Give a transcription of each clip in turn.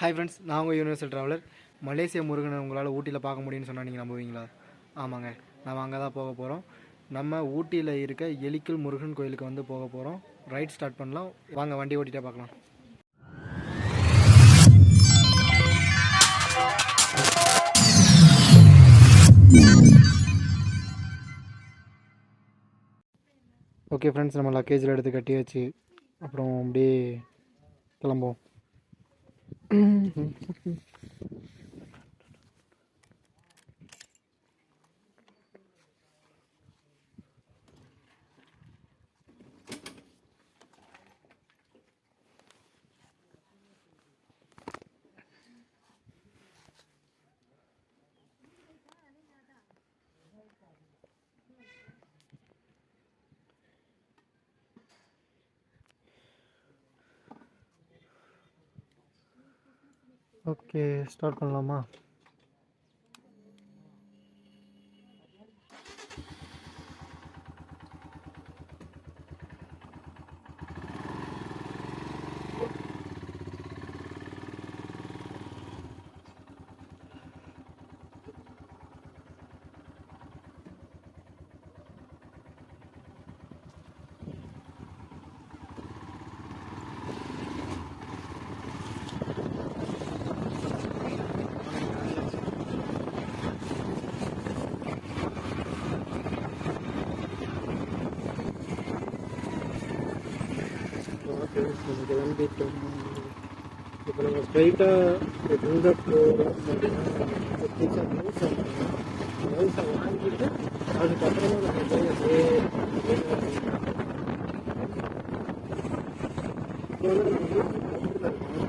Hi friends நான் உங்கள் universal traveller மலேசிய முருகனை உங்களால் ஊட்டியில் பார்க்க முடியும்னு சொன்னால் நீங்கள் நம்புவீங்களா? ஆமாங்க. நம்ம அங்கே தான் போக போகிறோம் நம்ம ஊட்டியில் இருக்க எலிக்கல் முருகன் கோயிலுக்கு வந்து போக போகிறோம் ரைட் ஸ்டார்ட் பண்ணலாம். வாங்க வண்டி ஓட்டிகிட்டே பார்க்கலாம். ஓகே ஃப்ரெண்ட்ஸ் நம்ம லக்கேஜில் எடுத்து கட்டி வச்சு அப்புறம் அப்படியே கிளம்புவோம். Mm-hmm. mm-hmm. ஓகே ஸ்டார்ட் பண்ணலாமா ஓகே நம்ம கிளம்பிட்டோம் இப்போ நம்ம ஸ்ட்ரைட்டாக எங்கே போகிறோம் அப்படின்னா ரைஸை வாங்கிட்டு அதுக்கப்புறமா நம்ம போய் அப்படியே இப்போ வந்து நம்ம ஊருக்கு பக்கத்துல இருக்கோம்.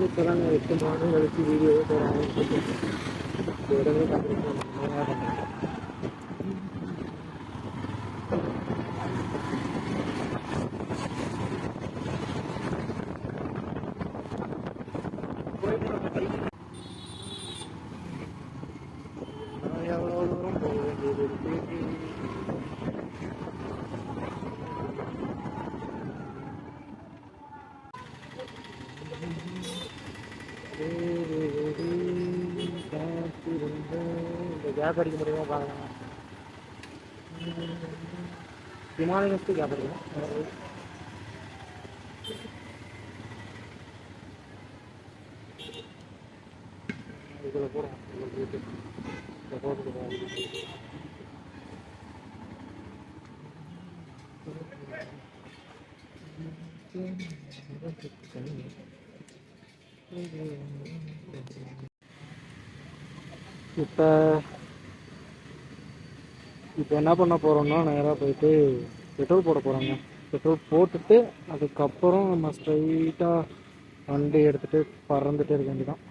இப்போதான் எட்டு மாதம் கழிச்சு வீடியோ போகிறாங்க உடனே பார்த்துருக்கோம் எவ்வளோ தூரம் போக வேண்டியது இருக்கு இந்த கேப் அடிக்க முடியுமா பார்க்கலாம் ஹிமாலயன்ஸ்க்கு கேப் அடிக்கணும் இதில் இதில் போட்டு இப்போ இப்போ என்ன பண்ண போகிறோம்னா நேராக போயிட்டு பெட்ரோல் போட போகிறோங்க பெட்ரோல் போட்டுட்டு அதுக்கப்புறம் நம்ம ஸ்ட்ரைட்டாக வண்டி எடுத்துகிட்டு பறந்துட்டு இருக்க வேண்டியதான்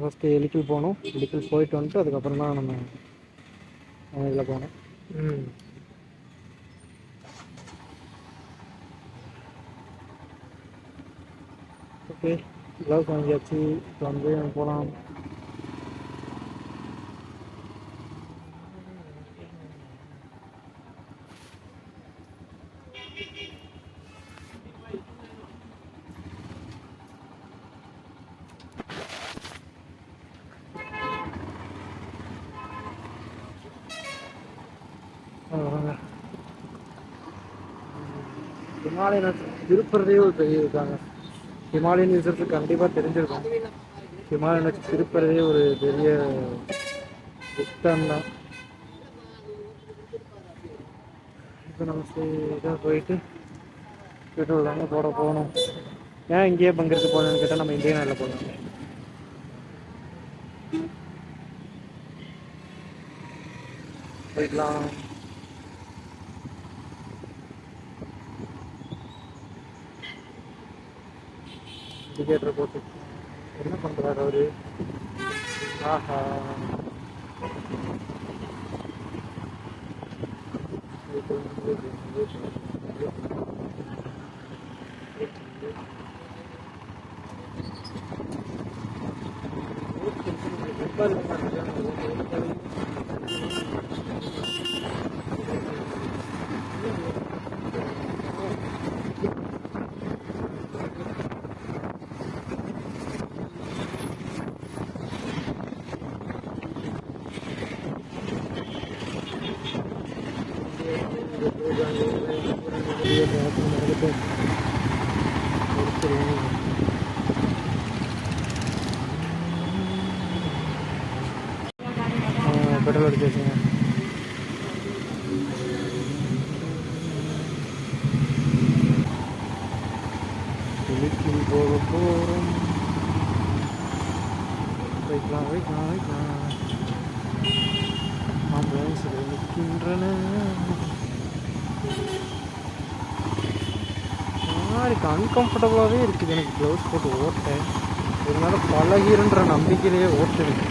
ஃபஸ்ட்டு எலிக்கல் போகணும். எலிக்கல் போயிட்டு வந்துட்டு அதுக்கப்புறம் தான் நம்ம இதில் போகணும். ம். ஓகே க்ளவுஸ் வாங்கியாச்சு இப்போ வந்து போகலாம் ஹிமாலயன் திருப்புறதே ஒரு பெரிய ஹிமாலயன் யூசர்ஸுக்கு கண்டிப்பாக தெரிஞ்சிருக்கும். ஹிமாலயன் வச்சு திருப்புறதே ஒரு பெரிய புத்தம் தான் இப்போ நம்ம இதாக போயிட்டு பெட்ரோல் தாங்க போட போகணும். ஏன் இங்கேயே பங்கிற்கு போகணும்னு கேட்டால் நம்ம இந்தியன் ஆயிலில் போகணும் போயிடலாம் இண்டிகேட்டர் போட்டு. என்ன பண்ணுறாரு அவரு? ஆஹா. Thank you. பெட்ரோல் எடுத்து வச்சுங்க. வெளிக்கும் போக போகிறோம் வைக்கலாம் வைக்கலாம் வைக்கலாம் ஆம்புலன்ஸ் நிற்கின்றன எனக்கு அன்கம்ஃபர்டபுளாகவே இருக்குது. எனக்கு க்ளவுஸ் போட்டு ஓட்டேன். இருந்தாலும் பழகிருன்ற நம்பிக்கையிலேயே ஓட்டுவேன்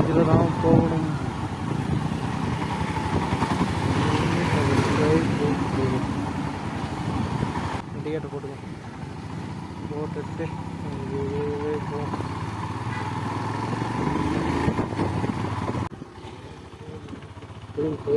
இதில் தான் போகணும் டிக்கெட்டை போட்டுக்கோ போட்டுட்டு இங்கேயே போ போ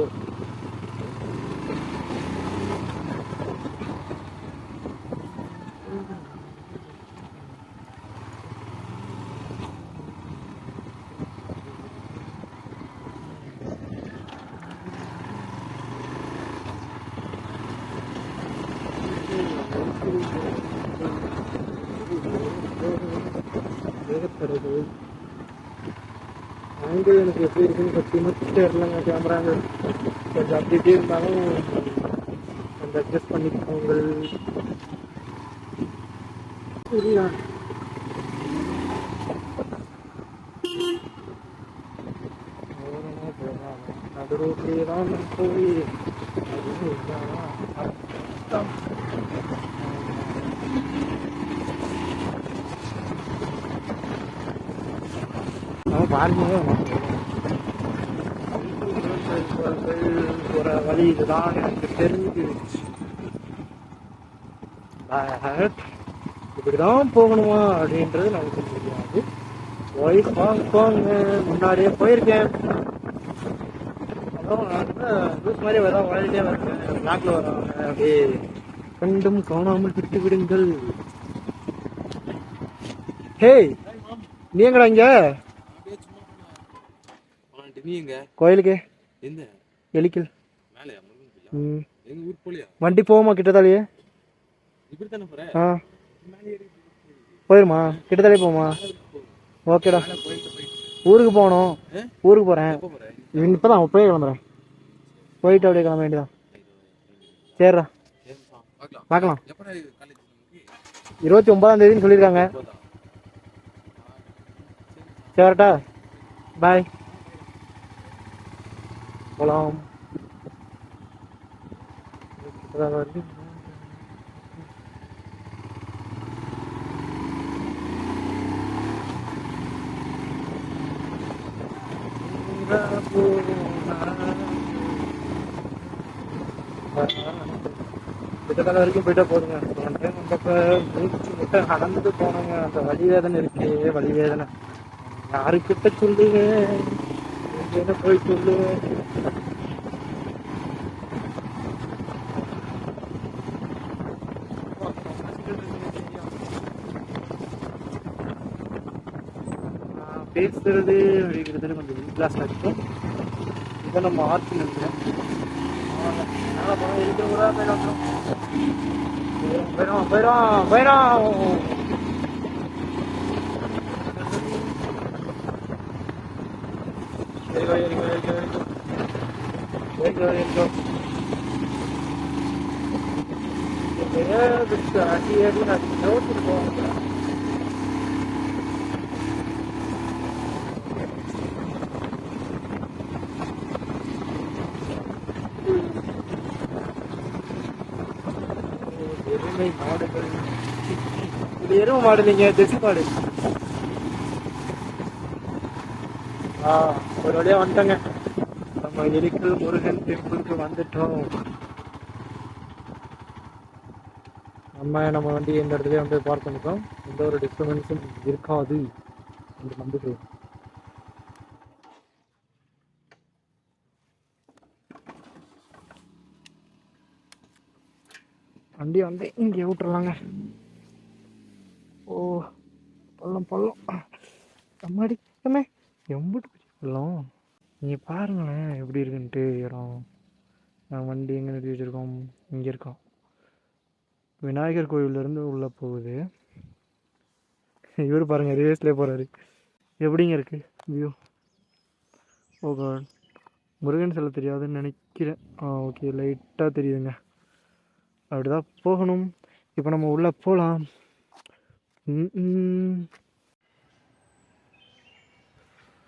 வேகப்படுறது ஆங்கிள் எனக்கு எப்படி இருக்குன்னு சத்தியமாக தெரியலங்க கேமராங்க கொஞ்சம் அப்படி இப்படி இருந்தாலும் கொஞ்சம் அட்ஜஸ்ட் பண்ணிக்கோங்க சரியா நடு ரோட்லேயே தான் போய் அது அர்த்தம் ஒரு வழி இதுதான் எனக்கு தெரிஞ்சிருச்சு. But இப்படிதான் போகணுமா அப்படின்றது நமக்கு தெரியாது. போய் போங்க போங்க. முன்னாடியே போயிருக்கேன். அப்புறம் லூஸ் மாதிரி வரோம் வாழ்ந்தே வரேன் பிளாக்ல வராங்க அப்படியே கண்டும் காணாமல் விட்டு விடுங்கள். ஹேய் நீங்கடா இங்கே? கோயிலுக்கு. எலிக்கல். வண்டி போகுமா கிட்டத்தாலேயே? ஆ. போயிருமா? கிட்டத்தாலே போகுமா? ஓகேடா. ஊருக்கு போகணும்? ஊருக்கு போகிறேன் எப்போ போற? இப்போ தான் அப்பயே கிளம்புறேன். போயிட்டு அப்படியே கிளம்ப வேண்டியதான் சரிடா. பார்க்கலாம் இருபத்தி ஒன்பதாம் தேதின்னு சொல்லியிருக்காங்க. போதா சரி வரட்டா பாய். போகலாம் கிட்டத்தட்ட வரைக்கும் போயிட்டா போதுங்க. ஒன் டைம் வந்தப்ப மூச்சு முட்டை நடந்து போனோங்க அந்த வழி வேதனை இருக்கே வழி வேதனை. யாருக்கிட்ட சொல்லுவேன்? போய் சொல்லுவேன். நான் பேசுறது அப்படிங்கிறது கொஞ்சம் கிளாஸ்ல இருக்கும் இதை நம்ம ஆர்த்தி நினைக்கிறேன் நல்லா போனோம் இருக்கிற கூட போயிடும் போயிடும் போயிடும் போயிடும் ஏறிக்கோ ஏறிக்கோ ஏறிக்கோ ஏறிக்கோ ஏறிக்கோ ஏறிக்கோ அடி ஏறி நான் ரோட்டுக்கு போவாங்க எருமை எருவு மாடு நீங்க ஜெர்சி மாடு. ஆ ஒரு வழியா வந்துட்டோங்க. நம்ம எரிக்கல் முருகன் டெம்பிளுக்கு வந்துட்டோம். நம்ம நம்ம வண்டி இந்த இடத்துல வந்து பார்க் பண்ணிட்டோம். எந்த ஒரு டிஸ்டர்பன்ஸும் இருக்காது. என்று நம்புகிறேன். வண்டி வந்து இங்கே விட்டுறலாங்க. பள்ளம் பள்ளம். அம்மாடி அம்மே எம்பிட்டு பெரிய பள்ளம். நீங்கள் பாருங்களேன் எப்படி இருக்குன்ட்டு இடம். நான் வண்டி எங்கே நிறுத்தி வச்சுருக்கோம்? இங்கே இருக்கோம். விநாயகர் கோயிலேருந்து உள்ளே போகுது. இவர் பாருங்கள் ரேஸ்லேயே போகிறாரு எப்படிங்க இருக்குது view oh oh god Murugan சிலை தெரியாதுன்னு நினைக்கிறேன். ஆ ஓகே லைட்டாக தெரியுதுங்க. அப்படிதான் போகணும். இப்போ நம்ம உள்ளே போகலாம்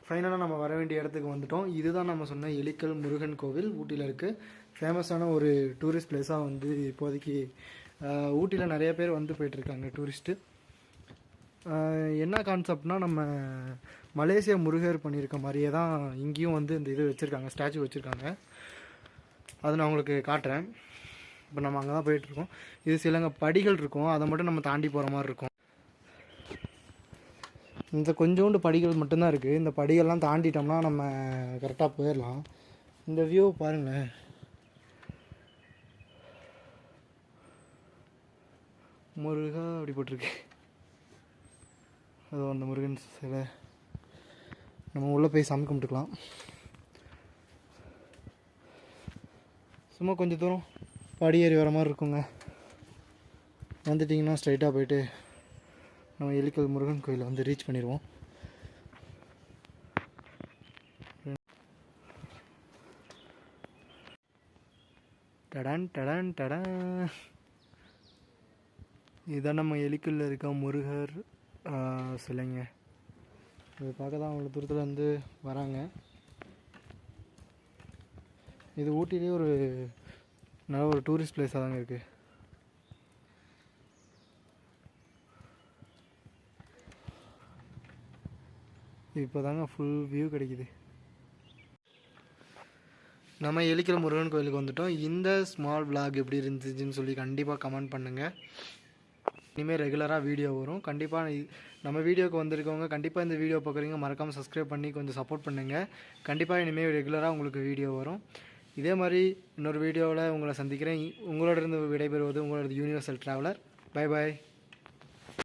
ஃபைனலாக நம்ம வர வேண்டிய இடத்துக்கு வந்துட்டோம். இதுதான் நம்ம சொன்ன எலிக்கல் முருகன் கோவில். ஊட்டியில் இருக்குது ஃபேமஸான ஒரு டூரிஸ்ட் பிளேஸாக வந்து இப்போதைக்கு ஊட்டியில் நிறைய பேர் வந்து போயிட்டுருக்காங்க டூரிஸ்ட்டு என்ன கான்செப்ட்னா நம்ம மலேசியா முருகர் பண்ணியிருக்க மாதிரியே தான் இங்கேயும் வந்து இந்த இது வச்சுருக்காங்க ஸ்டாச்சு வச்சுருக்காங்க. அதை நான் உங்களுக்கு காட்டுறேன். இப்போ நம்ம அங்கே தான் போயிட்டுருக்கோம். இது சிலங்க படிகள் இருக்கும். அதை மட்டும் நம்ம தாண்டி போகிற மாதிரி இருக்கும். இந்த கொஞ்சோண்டு படிகள் மட்டும்தான் இருக்குது இந்த படிகள்லாம் தாண்டிட்டோம்னா நம்ம கரெக்டாக போயிடலாம். இந்த வியூ பாருங்களேன் முருகா அப்படி போட்டிருக்கு. அதோ அந்த முருகன் சிலை. நம்ம உள்ளே போய் சாமி கும்பிட்டுக்கலாம். சும்மா கொஞ்சம் தூரம் படி ஏறி வர மாதிரி இருக்குங்க. வந்துட்டிங்கன்னா ஸ்ட்ரைட்டாக போயிட்டு நம்ம எலிக்கல் முருகன் கோயிலை வந்து ரீச் பண்ணிடுவோம். டடான் டடான் டடான். இதுதான் நம்ம எலிக்கல்ல இருக்க முருகர் சிலைங்க. இது பார்க்க தான் அவ்வளோ தூரத்தில் வந்து வராங்க. இது ஊட்டிலே ஒரு நல்ல ஒரு டூரிஸ்ட் பிளேஸாக தாங்க இருக்குது இப்போ தாங்க ஃபுல் வியூ கிடைக்குது. நம்ம எலிக்கிற முருகன் கோயிலுக்கு வந்துட்டோம். இந்த ஸ்மால் விளாக் எப்படி இருந்துச்சுன்னு சொல்லி கண்டிப்பாக கமெண்ட் பண்ணுங்கள் இனிமேல் ரெகுலராக வீடியோ வரும். கண்டிப்பாக நம்ம வீடியோக்கு வந்திருக்கவங்க கண்டிப்பாக இந்த வீடியோ பார்க்குறீங்க. மறக்காமல் சப்ஸ்கிரைப் பண்ணி கொஞ்சம் சப்போர்ட் பண்ணுங்கள் கண்டிப்பாக இனிமேல் ரெகுலராக உங்களுக்கு வீடியோ வரும். இதே மாதிரி இன்னொரு வீடியோவில் உங்களை சந்திக்கிறேன். உங்களோட இருந்து விடைபெறுவது உங்களோட யூனிவர்சல் ட்ராவலர் பை பாய்